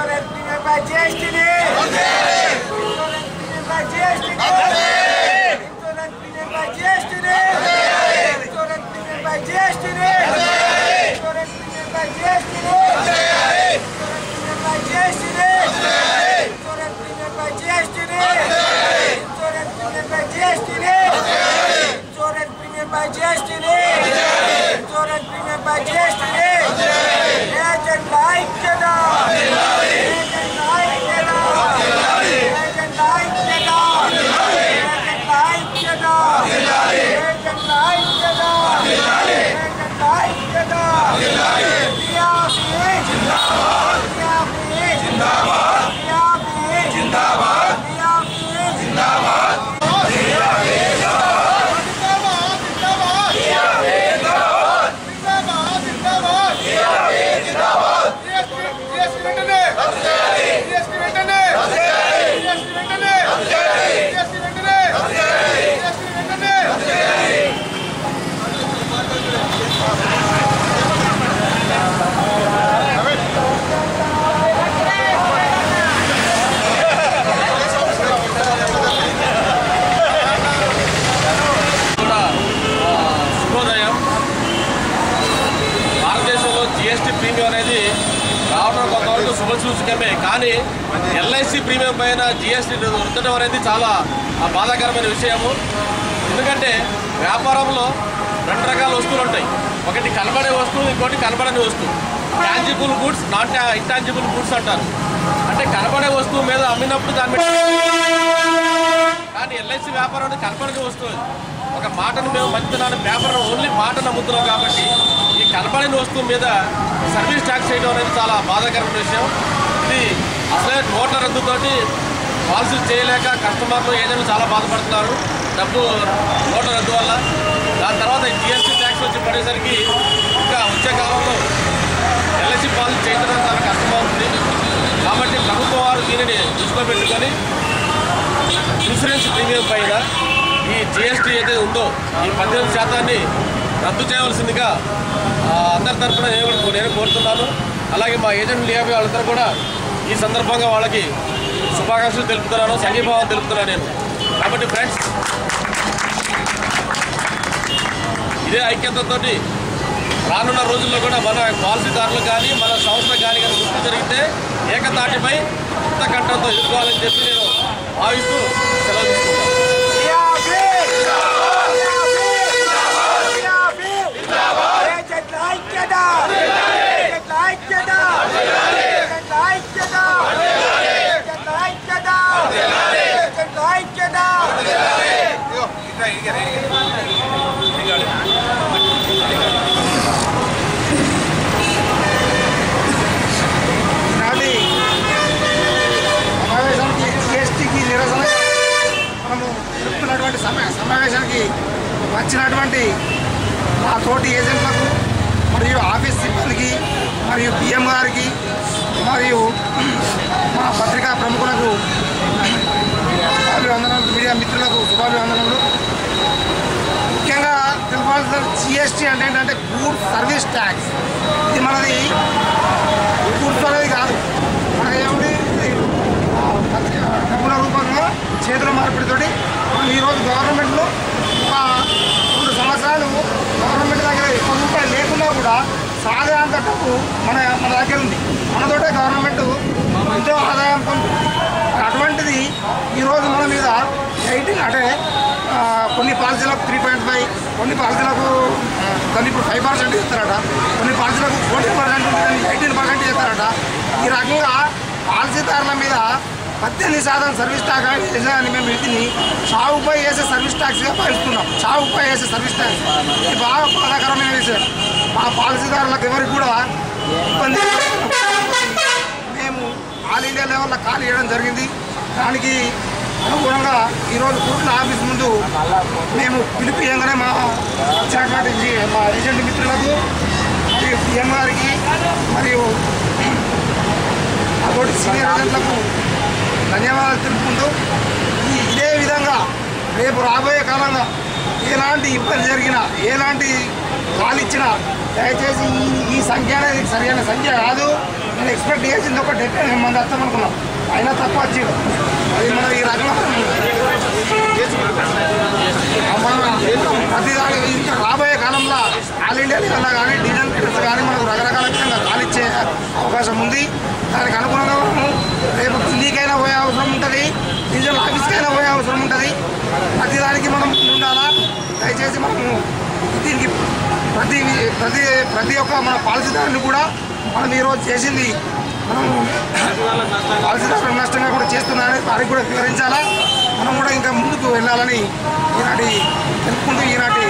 которые принимают участие కానీ LIC premium పైన GST ఉండటం అనేది చాలా ఆ, బాధాకరమైన విషయము. ఎందుకంటే వ్యాపారంలో రెండు రకాల వస్తువులు ఉంటాయి. ఒకటి కనబడే వస్తువు ఇంకోటి కనబడని వస్తువు. Tangible goods not intangible goods అంటారు. అంటే కనబడే వస్తువు మీద అమ్మినప్పుడు దాని మీద కానీ ఎల్ఐసి వ్యాపారం అనేది కనపడని వస్తువు. ఒక మాటను మేము మంచితనాన్ని పేపర్ ఓన్లీ మాటను నమ్ముతున్నాం కాబట్టి ఈ కనపడని వస్తువు మీద సర్వీస్ ట్యాక్స్ చేయడం అనేది చాలా బాధాకరమైన విషయం. ఇది అసలే నోట్ల రద్దుతోటి పాలసీలు చేయలేక కస్టమర్లు ఏదైనా చాలా బాధపడుతున్నారు. డబ్బు నోట్ల రద్దు వల్ల. దాని తర్వాత జిఎస్టీ ట్యాక్స్ వచ్చి పడేసరికి ఇంకా వచ్చే కాలంలో ఎల్ఐసి పాలసీ చేయడం చాలా కష్టమవుతుంది కాబట్టి ప్రభుత్వం వారు దీనిని దృష్టిలో పెట్టుకొని ఇన్సూరెన్స్ ప్రీమియం పైన ఈ జిఎస్టీ ఏదైతే ఉందో ఈ పద్దెనిమిది శాతాన్ని రద్దు చేయవలసిందిగా అందరి తరఫున నేను నేను కోరుతున్నాను. అలాగే మా ఏజెంట్ లియాబీ వాళ్ళందరూ కూడా ఈ సందర్భంగా వాళ్ళకి శుభాకాంక్షలు తెలుపుతున్నాను సంఘీభావం తెలుపుతున్నాను నేను. కాబట్టి ఫ్రెండ్స్ ఇదే ఐక్యతతో రానున్న రోజుల్లో కూడా మన పాలసీదారులు కానీ మన సంస్థ కానీ కానీ గుర్తు జరిగితే ఏకతాటిపై కొత్త కంఠంతో ఎదుర్కోవాలని చెప్పి నేను आयुषो తోటి ఏజెంట్లకు మరియు ఆఫీస్ సిబ్బందికి మరియు బిఎం గారికి మరియు మన పత్రికా ప్రముఖులకు శుభాభివందనలు మీడియా మిత్రులకు శుభాభివందనలు ముఖ్యంగా తెలుపాల్సిన జిఎస్టీ అంటే ఏంటంటే గూడ్ సర్వీస్ ట్యాక్స్. ఇది మనది గుర్తు అనేది కాదు మనకి ఏమిటి ఇది, ఆ, పత్రిక డబ్బుల రూపంలో చేతుల మార్పిడితోటి మనం ఈరోజు గవర్నమెంట్లో ఒక మూడు సంవత్సరాలు గవర్నమెంట్ దగ్గర ఎక్కువ రూపాయలు కూడా సాధారణ డబ్బు మన మన దగ్గర ఉంది. మనతోటే గవర్నమెంట్ ఎంతో ఆదాయం పొందుతుంది అటువంటిది ఈరోజు మన మీద ఎయిటీన్ అంటే కొన్ని పాలసీలకు త్రీ పాయింట్ ఫైవ్ కొన్ని పాలసీలకు దాన్ని ఇప్పుడు ఫైవ్ పర్సెంట్ ఇస్తారట. కొన్ని పాలసీలకు ఫోర్టీన్ పర్సెంట్ దాన్ని ఎయిటీన్ పర్సెంట్ ఇస్తారట. ఈ రకంగా పాలసీదారుల మీద పద్దెనిమిది శాతం సర్వీస్ ట్యాక్స్ వేసేదాన్ని మేము వీటిని సాగుపై వేసే సర్వీస్ ట్యాక్స్గా భావిస్తున్నాం. సాగుపై వేసే సర్వీస్ ట్యాక్స్ ఇది బాగా బాధాకరమైన విషయం. మా పాలసీదారులకు ఎవరికి కూడా ఇబ్బంది మేము ఆల్ ఇండియా లెవెల్లో ఖాళీ చేయడం జరిగింది. దానికి అనుగుణంగా ఈరోజు కూర్చున్న ఆఫీస్ ముందు మేము పిలిపియంగానే మా వచ్చినటువంటి మా ఏజెంట్ మిత్రులకు మరియు పిఎం గారికి మరియు అటువంటి సీనియర్ ఏజెంట్లకు ధన్యవాదాలు తెలుపుకుంటూ ఇదే విధంగా రేపు రాబోయే కాలంలో ఎలాంటి ఇబ్బంది జరిగినా ఎలాంటి కాలిచ్చినా దయచేసి ఈ ఈ సంఖ్య అనేది సరైన సంఖ్య కాదు నేను ఎక్స్పెక్ట్ చేసింది ఒక డెబ్బై ఎనిమిది మంది వస్తాం అనుకున్నాం. అయినా తక్కువ వచ్చింది. అది మనం ఈ రకంగా ప్రతిదాని ప్రతి దానికి ఇంకా రాబోయే కాలంలో ఆల్ ఇండియా లెవెల్లో కానీ డీజల్ మీటర్స్ కానీ మనకు రకరకాల విధంగా కాలిచ్చే అవకాశం ఉంది. దానికి అనుగుణంగా రేపు ఢిల్లీకైనా పోయే అవసరం ఉంటుంది. డీజిల్ ఆఫీస్కైనా పోయే అవసరం ఉంటుంది. ప్రతి దానికి మనం ఉండాలా దయచేసి మనము దీనికి ప్రతి ప్రతి ప్రతి ఒక్క మన పాలసీదారుని కూడా మనం ఈరోజు చేసింది మనం పాలసీదారులకు నష్టంగా కూడా చేస్తున్నారని వారికి కూడా వివరించాలా? మనం కూడా ఇంకా ముందుకు వెళ్ళాలని ఈనాటి తెలుపుకుంటూ ఈనాటి